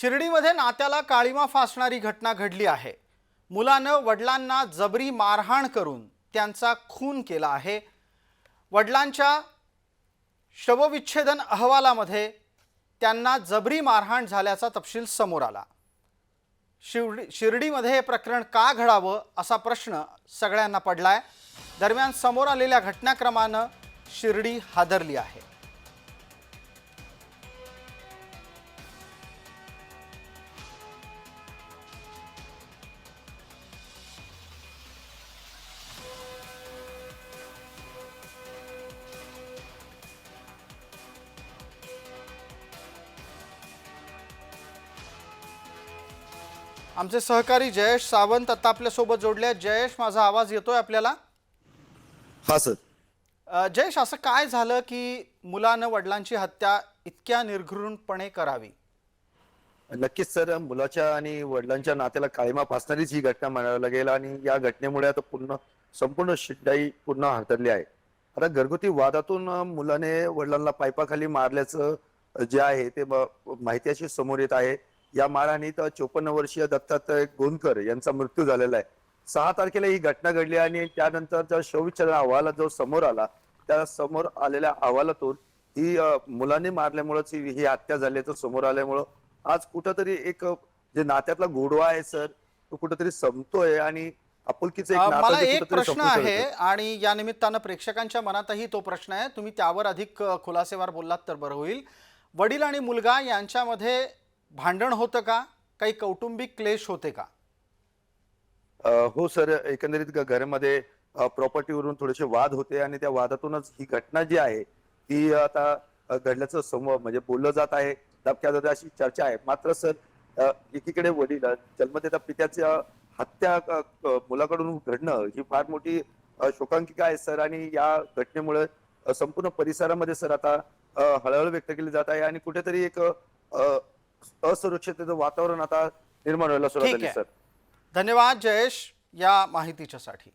शिर्डीमध्ये नात्याला काळीमा फासणारी घटना घडली आहे. मुलानं वडिलांना जबरी मारहाण करून त्यांचा खून केला आहे. वडिलांच्या शवविच्छेदन अहवालामध्ये त्यांना जबरी मारहाण झाल्याचा तपशील समोर आला. शिर्डी शिर्डीमध्ये हे प्रकरण का घडावं असा प्रश्न सगळ्यांना पडलाय. दरम्यान समोर आलेल्या घटनाक्रमानं शिर्डी हादरली आहे. आमचे सहकारी जयेश सावंत आता आपल्यासोबत जोडले आहेत. जयेश माझा आवाज येतोय आपल्याला? हा सर. अ, जयेश असं काय झालं की मुलानं वडिलांची हत्या इतक्या निर्घृणपणे करावी? नक्कीच सर. मुलाच्या आणि वडिलांच्या नात्याला काळीमा फासणारीच ही घटना म्हणावी लागेल आणि या घटनेमुळे आता पूर्ण संपूर्ण शिड्डाई पूर्ण हातरली आहे. आता घरगुती वादातून अं, मुलाने वडिलांना पायपाखाली मारल्याचं जे आहे ते ब- माहिती अशी समोर येत आहे. या मारहाणीत चोपन्न वर्षीय दत्तात्रय गोंदकर यांचा मृत्यू झालेला आहे. सहा तारखेला ही घटना घडली आणि त्यानंतर जो शवविच्छेदन अहवाल जो समोर आला त्या समोर आलेल्या अहवालातून ही मुलाने मारल्यामुळेच ही हत्या झाल्याचं समोर आल्यामुळं आज कुठंतरी एक जे नात्यातला गोडवा आहे सर तो कुठंतरी संपतोय आणि आपुलकीचं मला एक प्रश्न आहे. आणि या निमित्तानं प्रेक्षकांच्या मनातही तो प्रश्न आहे. तुम्ही त्यावर अधिक खुलासेवार बोललात तर बरं होईल. वडील आणि मुलगा यांच्यामध्ये भांडण होतं का? काही कौटुंबिक क्लेश होते का? हो सर एकंदरीत घरामध्ये प्रॉपर्टीवरून थोडेसे वाद होते आणि त्या वादातूनच ही घटना जी आहे ती आता घडल्याचं समोर म्हणजे बोललं जात आहे. दबक्या जात अशी चर्चा आहे. मात्र सर एकीकडे वडील अ, जन्मदात्या पित्याच्या हत्या मुलाकडून घडणं ही फार मोठी शोकांकिका आहे सर आणि या घटनेमुळे संपूर्ण परिसरामध्ये सर आता हळहळ व्यक्त केली जात आहे आणि कुठेतरी एक असुरक्षिततेचं वातावरण आता निर्माण व्हायला सुरुवात ठीक झाली आहे. सर धन्यवाद जयेश या माहितीच्यासाठी